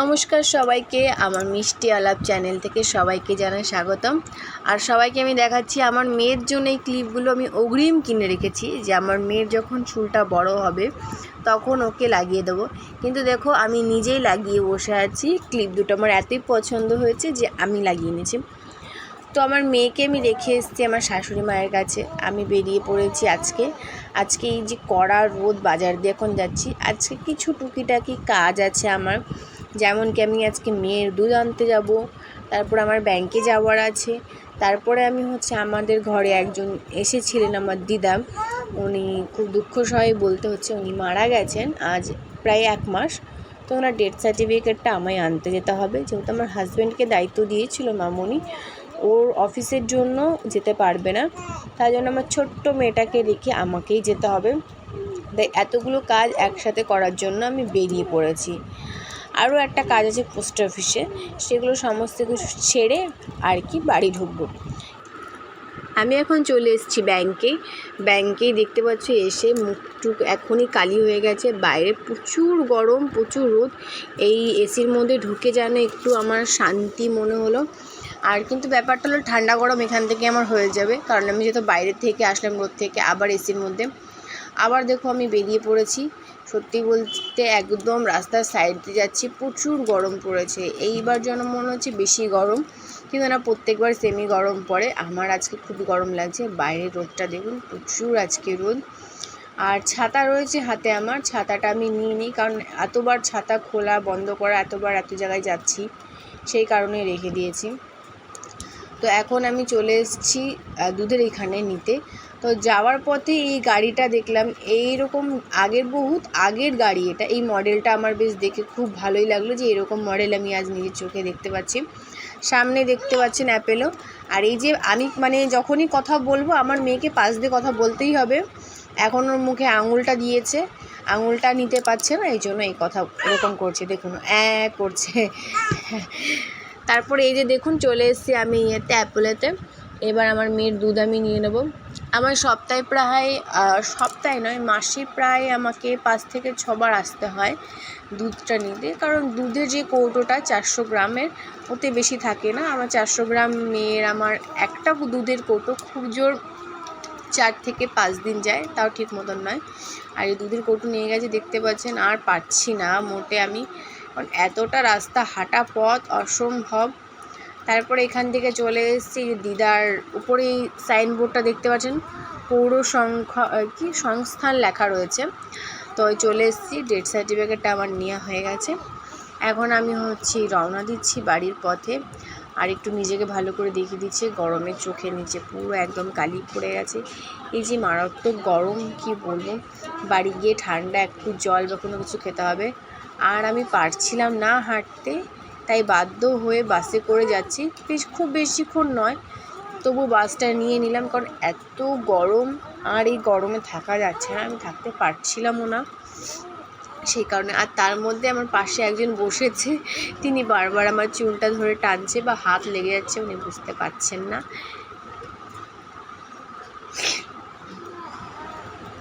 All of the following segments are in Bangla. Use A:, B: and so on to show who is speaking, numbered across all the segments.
A: নমস্কার সবাইকে, আমার মিষ্টি আলাপ চ্যানেল থেকে সবাইকে জানাই স্বাগতম। আর সবাইকে আমি দেখাচ্ছি, আমার মেয়ের জন্য এই ক্লিপগুলো আমি অগ্রিম কিনে রেখেছি, যে আমার মেয়ের যখন চুলটা বড় হবে তখন ওকে লাগিয়ে দেবো। কিন্তু দেখো, আমি নিজেই লাগিয়ে বসে আছি, ক্লিপ দুটো আমার এতই পছন্দ হয়েছে যে আমি লাগিয়ে নিয়েছি তো আমার মেয়েকে আমি রেখে এসেছি আমার শাশুড়ি মায়ের কাছে, আমি বেরিয়ে পড়েছি আজকে। আজকে এই যে কড়া রোদ বাজার দিয়ে এখন যাচ্ছি, আজকে কিছু টুকিটাকি কাজ আছে আমার। যেমন কি আমি আজকে মেয়ের দুধ আনতে যাব, তারপর আমার ব্যাংকে যাওয়ার আছে, তারপরে আমি হচ্ছে আমাদের ঘরে একজন এসেছিলেন আমার দিদা, উনি খুব দুঃখ সহায় বলতে হচ্ছে উনি মারা গেছেন আজ প্রায় এক মাস, তো ওনার ডেথ সার্টিফিকেটটা আমায় আনতে যেতে হবে, যেহেতু আমার হাজব্যান্ডকে দায়িত্ব দিয়েছিল মামনি, ওর অফিসের জন্য যেতে পারবে না, তাই জন্য আমার ছোট্ট মেয়েটাকে রেখে আমাকেই যেতে হবে। তাই এতগুলো কাজ একসাথে করার জন্য আমি বেরিয়ে পড়েছি। আরও একটা কাজ আছে পোস্ট অফিসে, সেগুলো সমস্ত কিছু ছেড়ে আর কি বাড়ি ঢুকবো। আমি এখন চলে এসেছি ব্যাংকে। ব্যাংকেই দেখতে পাচ্ছি এসে মুখটুক এখনই কালি হয়ে গেছে। বাইরে প্রচুর গরম, প্রচুর রোদ। এই এসির মধ্যে ঢুকে যেন একটু আমার শান্তি মনে হলো। আর কিন্তু ব্যাপারটা হলো ঠান্ডা গরম এখান থেকে আমার হয়ে যাবে। কারণ আমি যেহেতু বাইরে থেকে আসলাম রোদ থেকে, আবার এসির মধ্যে। আবার দেখো আমি বেরিয়ে পড়েছি। সত্যি বলতে একদম রাস্তার সাইড দিয়ে যাচ্ছি, প্রচুর গরম পড়েছে। এইবার যেন মনে হচ্ছে বেশি গরম, কিন্তু না, প্রত্যেকবার সেমি গরম পড়ে। আমার আজকে খুবই গরম লাগছে। বাইরের রোদটা দেখুন, প্রচুর আজকে রোদ। আর ছাতা রয়েছে হাতে আমার, ছাতাটা আমি নিয়ে নিই, কারণ এতবার ছাতা খোলা বন্ধ করা, এতবার এত জায়গায় যাচ্ছি, সেই কারণে রেখে দিয়েছি। তো এখন আমি চলে এসেছি দুধের এখানে নিতে। তো যাওয়ার পথে এই গাড়িটা দেখলাম এই রকম আগের বহুত আগের গাড়ি এটা। এই মডেলটা আমার বেশ দেখে খুব ভালোই লাগল যে এরকম মডেল আমি আজ নিজের চোখে দেখতে পাচ্ছি। সামনে দেখতে পাচ্ছেন অ্যাপেলো আর এই যে আমি মানে যখনই কথা বলব, আমার মেয়েকে পাশ দিয়ে কথা বলতেই হবে। এখন ওর মুখে আঙুলটা দিয়েছে, আঙুলটা নিতে পারছে না, এই জন্য এই কথা এরকম করছে। দেখুন, অ্যাঁ করছে। তারপরে এই যে দেখুন, চলে এসেছি আমি ইয়েতে, অ্যাপোলোতে। এবার আমার মেয়ের দুধ আমি নিয়ে নেব। আমার সপ্তাহে প্রায় সপ্তাহে নয়, মাসে প্রায় আমাকে পাঁচ থেকে ছবার আসতে হয় দুধটা নিতে। কারণ দুধের যে কৌটোটা চারশো গ্রামের, ওতে বেশি থাকে না। আমার চারশো গ্রাম মেয়ের আমার একটা দুধের কৌটো খুব জোর চার থেকে পাঁচ দিন যায়, তাও ঠিক মতন নয়। আর এই দুধের কৌটো নিয়ে গেছে, দেখতে পাচ্ছেন, আর পাচ্ছি না। মোটে আমি কারণ এতটা রাস্তা হাঁটা পথ অসম্ভব। তারপরে এখান থেকে চলে এসেছি দিদার উপরেই সাইনবোর্ডটা দেখতে পাচ্ছেন। পৌর সংখ্যা কি? সংস্থান লেখা রয়েছে। তো চলে এসেছি। ডেথ সার্টিফিকেটটা আমার নেওয়া হয়ে গেছে। এখন আমি হচ্ছি, রওনা দিচ্ছি বাড়ির পথে। আর একটু নিজেকে ভালো করে দেখিয়ে দিচ্ছে। গরমের চোখে নিচে পুরো একদম কালি পড়ে গেছে। এই যে মারাত্মক গরম, কি বলব? বাড়ি গিয়ে ঠান্ডা, একটু জল বা কোনো কিছু খেতে হবে। আর আমি পারছিলাম না হাঁটতে, তাই বাধ্য হয়ে বাসে করে যাচ্ছি। বেশ, খুব বেশিক্ষণ নয়, তবু বাসটা নিয়ে নিলাম কারণ এত গরম আর এই গরমে থাকা যাচ্ছে না, আমি থাকতে পারছিলামও না। সেই কারণে, আর তার মধ্যে আমার পাশে একজন বসেছে, তিনি বারবার আমার চুলটা ধরে টানছে বা হাত লেগে যাচ্ছে, উনি বুঝতে পারছেন না।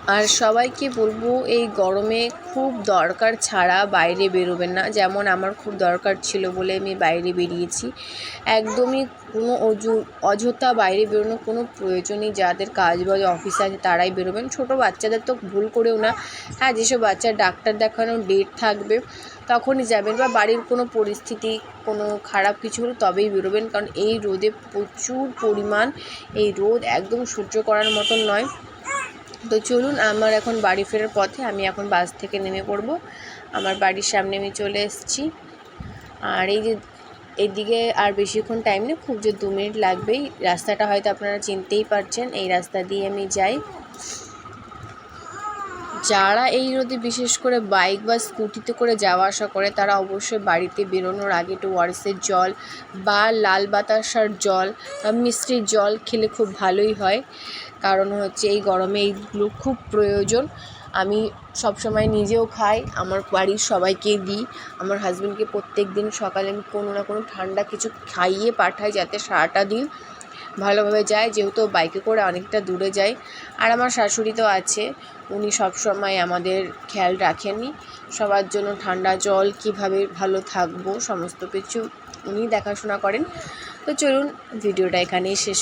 A: আর সবাইকে বলব, এই গরমে খুব দরকার ছাড়া বাইরে বেরোবেন না। যেমন আমার খুব দরকার ছিল বলে আমি বাইরে বেরিয়েছি। একদমই কোনো অজু, অযথা বাইরে বেরোনোর কোনো প্রয়োজনই যাদের কাজ বাজ অফিস আছে তারাই বেরোবেন। ছোটো বাচ্চাদের তো ভুল করেও না। হ্যাঁ যেসব বাচ্চার ডাক্তার দেখানোর ডেট থাকবে, তখনই যাবেন বা বাড়ির কোনো পরিস্থিতি, কোনো খারাপ কিছু হলে তবেই বেরোবেন। কারণ এই রোদে প্রচুর পরিমাণ, এই রোদ একদম সহ্য করার মতন নয়। তো চলুন, আমার এখন বাড়ি ফেরার পথে আমি এখন বাস থেকে নেমে পড়ব। আমার বাড়ির সামনে আমি চলে এসেছি। আর এই যে, এদিকে আর বেশিক্ষণ টাইম নেই, খুব যে দু মিনিট লাগবেই। রাস্তাটা হয়তো আপনারা চিনতেই পারছেন, এই রাস্তা দিয়ে আমি যাই। যারা এই রোদে বিশেষ করে বাইক বা স্কুটিতে করে যাওয়া আসা করে, তারা অবশ্যই বাড়িতে বেরোনোর আগে একটু ওয়ারেসের জল বা লাল বাতাসার জল বা মিষ্টির জল খেলে খুব ভালোই হয়। কারণ হচ্ছে এই গরমে এইগুলো খুব প্রয়োজন। আমি সবসময় নিজেও খাই, আমার বাড়ির সবাইকে দিই। আমার হাজব্যান্ডকে প্রত্যেক দিন সকালে আমি কোনো না কোনো ঠান্ডা কিছু খাইয়ে পাঠাই যাতে সারাটা দিন ভালোভাবে যায়, যেহেতু বাইকে করে অনেকটা দূরে যায়। আর আমার শাশুড়ি তো আছে, উনি সব সময় আমাদের খেয়াল রাখেনই সবার জন্য ঠান্ডা জল, কীভাবে ভালো থাকব, সমস্ত কিছু উনি দেখাশোনা করেন। তো চলুন, ভিডিওটা এখানেই শেষ